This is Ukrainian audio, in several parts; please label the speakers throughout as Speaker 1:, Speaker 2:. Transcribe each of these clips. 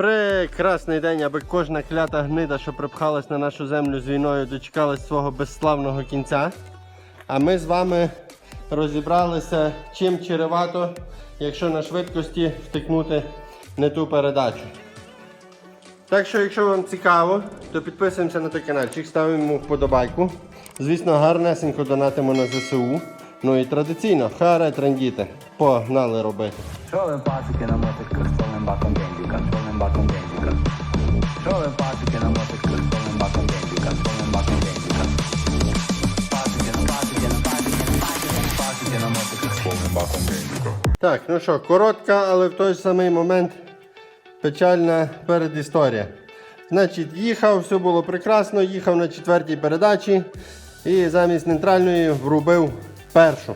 Speaker 1: Прекрасний день, аби кожна клята гнида, що припхалась на нашу землю з війною, дочекалась свого безславного кінця. А ми з вами розібралися, чим чревато, якщо на швидкості втикнути не ту передачу. Так що, якщо вам цікаво, то підписуємося на той каналчик, ставимо вподобайку. Звісно, гарнесенько донатимо на ЗСУ. Ну і традиційно, харе трендіти. Погнали робити.
Speaker 2: Що ви пасики на мотиках з повним баком бензика, з повним баком бензика? Що ви пасики на мотиках з повним баком бензика, з повним баком бензика? Пасики на пасики на пасики на пасики на пасики на мотиках з повним баком бензика.
Speaker 1: Так, ну що, коротка, але в той же самий момент печальна передісторія. Значить, їхав, все було прекрасно, їхав на четвертій передачі і замість нейтральної врубив першу.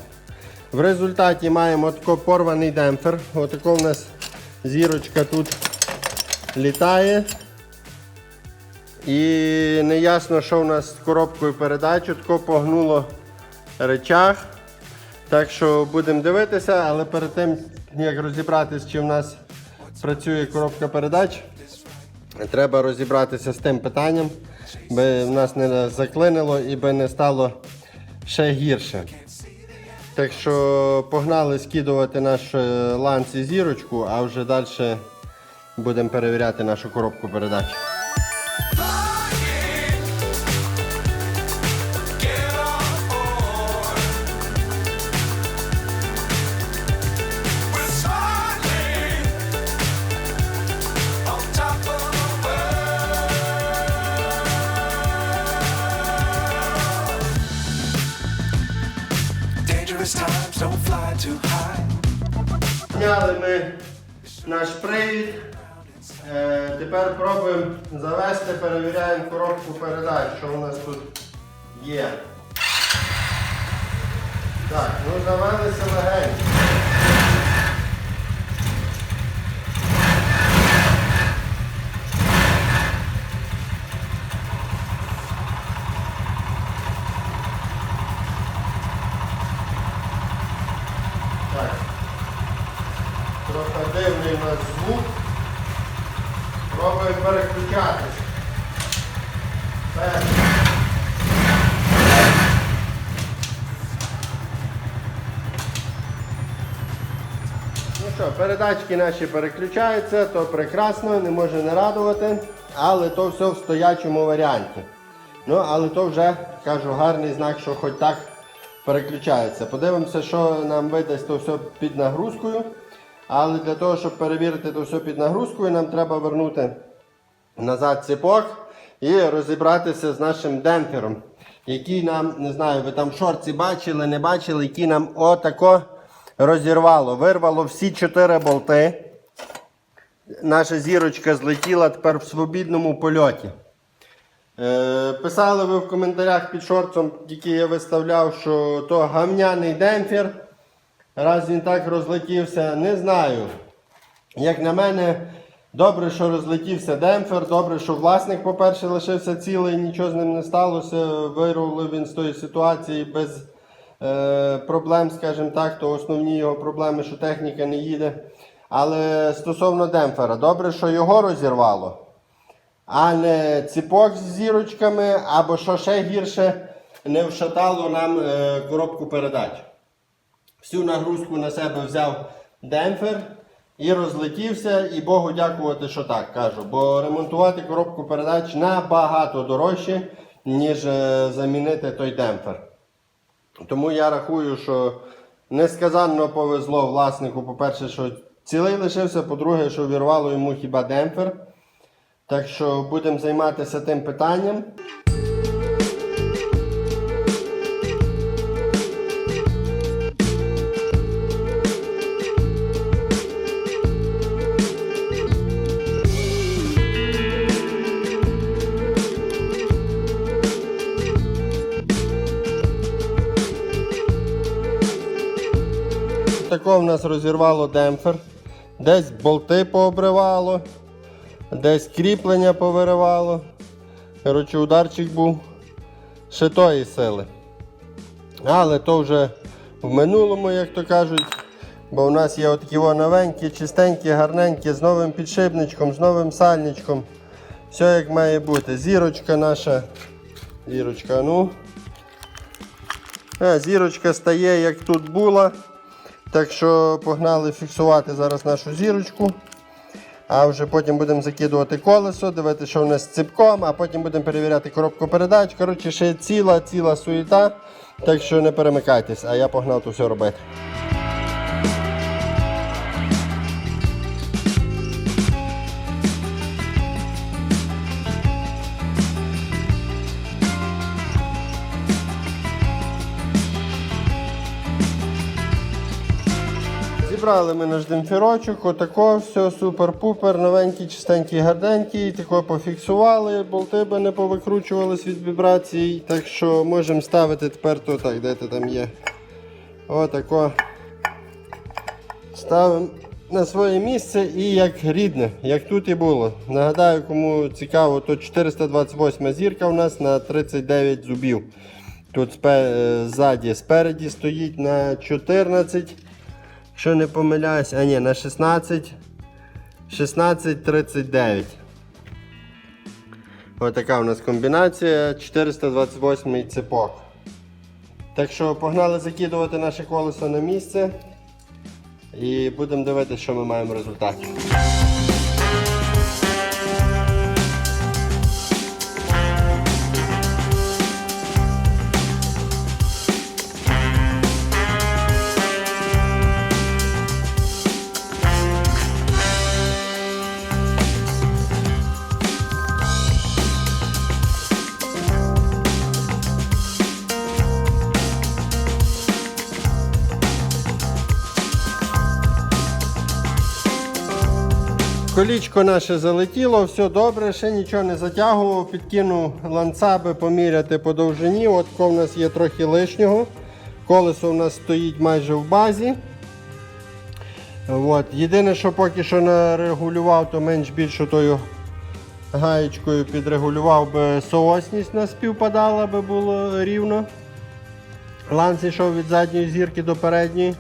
Speaker 1: В результаті маємо тако порваний демпфер. Отако в нас зірочка тут літає. І не ясно, що в нас з коробкою передач. Тако погнуло речах. Так що будемо дивитися, але перед тим, як розібратися, чи в нас працює коробка передач, треба розібратися з тим питанням, би в нас не заклинило і би не стало ще гірше. Так що погнали скидувати наш е, ланц і зірочку, а вже далі будемо перевіряти нашу коробку передач. Зняли ми наш привід. Тепер пробуємо завести, перевіряємо коробку передач, що у нас тут є. Так, ну завелися легенько. Так. Трохи дивний у нас звук. Пробуємо переключатись. Перше. Ну що, передачки наші переключаються, то прекрасно, не може не радувати, але то все в стоячому варіанті. Ну, але то вже, кажу, гарний знак, що хоч так переключається. Подивимося, що нам видасть то все під нагрузкою. Але для того, щоб перевірити то все під нагрузкою, нам треба вернути назад ціпок і розібратися з нашим демпфером, який нам, не знаю, ви там шорці бачили, не бачили, який нам отако розірвало. Вирвало всі чотири болти. Наша зірочка злетіла тепер в свобідному польоті. Е, писали ви в коментарях під шорцом, який я виставляв, що то гавняний демпфер. Раз він так розлетівся, не знаю. Як на мене, добре, що розлетівся демпфер, добре, що власник, по-перше, лишився цілий, нічого з ним не сталося. Вирулив він з тої ситуації без е, проблем, скажімо так, то основні його проблеми, що техніка не їде. Але стосовно демпфера, добре, що його розірвало, а не ціпок з зірочками, або що ще гірше, не вшатало нам е, коробку передач. Всю нагрузку на себе взяв демпфер і розлетівся, і Богу дякувати, що так кажу. Бо ремонтувати коробку передач набагато дорожче, ніж е, замінити той демпфер. Тому я рахую, що несказанно повезло власнику, по-перше, що цілий лишився, по-друге, що вірвало йому хіба демпфер. Так що будемо займатися тим питанням. Тако в нас розірвало демпфер. Десь болти пообривало, десь кріплення повиривало. Коротше, ударчик був ще тої сили. Але то вже в минулому, як то кажуть, Бо у нас є отакі новенькі, чистенькі, гарненькі, з новим підшипничком, з новим сальничком. Все як має бути. Зірочка наша. Зірочка, ну. А, зірочка стає, як тут була. Так що погнали фіксувати зараз нашу зірочку. А вже потім будемо закидувати колесо, дивитися, що в нас з ціпком, а потім будемо перевіряти коробку передач. Коротше, ще ціла, ціла суєта. Так що не перемикайтесь, а я погнав то все робити. Зібрали ми наш демпфірочок, отако, все супер-пупер, новенький, чистенький, гарненький, тако пофіксували, болти би не повикручувались від вібрацій. Так що можемо ставити тепер то так, де ти там є. Отако. Ставимо на своє місце і як рідне, як тут і було. Нагадаю, кому цікаво, то 428 зірка у нас на 39 зубів. Тут е, ззаді спереді стоїть на 14. Якщо не помиляюсь, а ні, на 16. 16,39. Ось така у нас комбінація. 428 цепок. Так що погнали закидувати наше колесо на місце. І будемо дивитися, що ми маємо в результаті. Колічко наше залетіло, все добре, ще нічого не затягував, підкинув ланца, би поміряти по довжині. От в нас є трохи лишнього. Колесо в нас стоїть майже в базі. От. Єдине, що поки що нарегулював, то менш більше тою гаєчкою підрегулював би соосність на співпадала, аби було рівно. Ланц йшов від задньої зірки до передньої.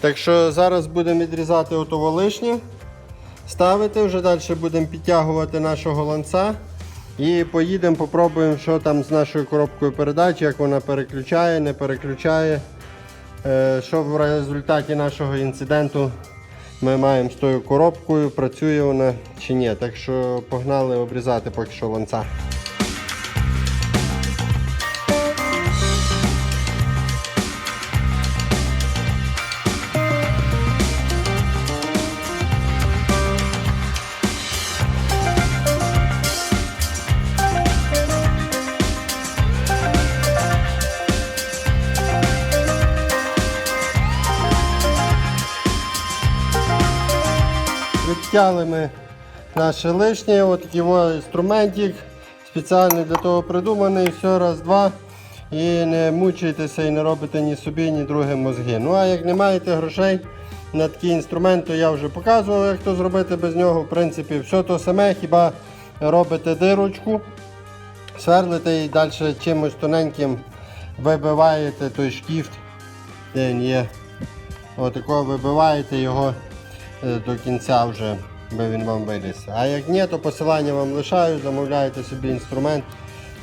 Speaker 1: Так що зараз будемо відрізати отого лишнє ставити, вже далі будемо підтягувати нашого ланца і поїдемо, попробуємо, що там з нашою коробкою передач, як вона переключає, не переключає. Е, Що в результаті нашого інциденту ми маємо з тою коробкою, працює вона чи ні. Так що погнали обрізати поки що ланца. Відтяли ми наше лишнє, от такий о інструментик, спеціально для того придуманий, все раз, два. І не мучайтеся і не робите ні собі, ні другим мозги. Ну а як не маєте грошей на такий інструмент, то я вже показував, як то зробити без нього. В принципі, все то саме, хіба робите дирочку, сверлите і далі чимось тоненьким вибиваєте той шкіфт, де він є. Отако вибиваєте його до кінця вже, би він вам виліз. А як ні, то посилання вам лишаю, замовляєте собі інструмент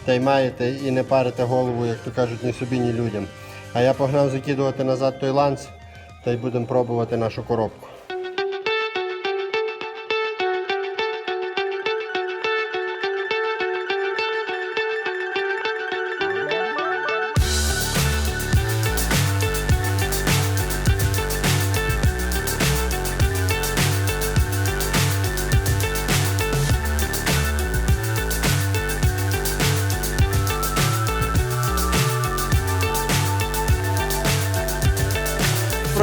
Speaker 1: та й маєте і не парите голову, як то кажуть, ні собі, ні людям. А я погнав закидувати назад той ланц та й будемо пробувати нашу коробку.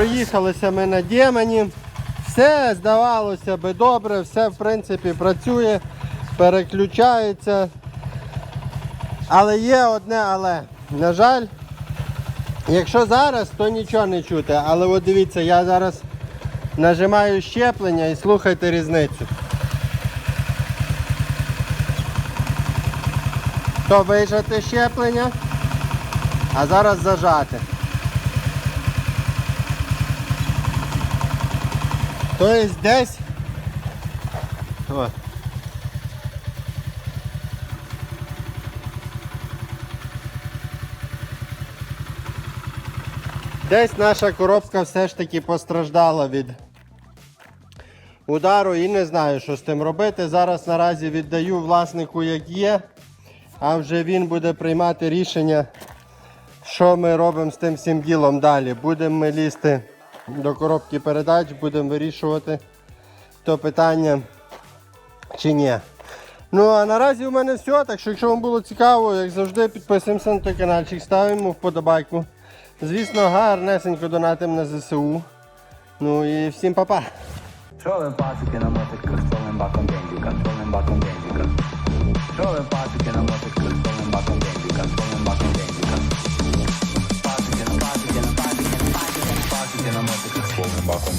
Speaker 1: Проїхалися ми на Дємені. Все здавалося би добре, все в принципі працює, переключається. Але є одне але. На жаль, якщо зараз, то нічого не чути. Але от дивіться, я зараз нажимаю щеплення і слухайте різницю. То вижати щеплення, а зараз зажати. Тобто десь. О. Десь наша коробка все ж таки постраждала від удару і не знаю, що з тим робити. Зараз наразі віддаю власнику як є, а вже він буде приймати рішення, що ми робимо з тим всім ділом далі. Будемо ми лізти до коробки передач, будемо вирішувати то питання чи ні. Ну а наразі у мене все. Так що, якщо вам було цікаво, як завжди, підписуємося на той каналчик, ставимо вподобайку. Звісно, гарнесенько донатимо на ЗСУ. Ну і всім па-па.
Speaker 2: Ви пасики на мотиках повним баком бензика, з баком бензика? Що ви пасики на мотиках з повним баком.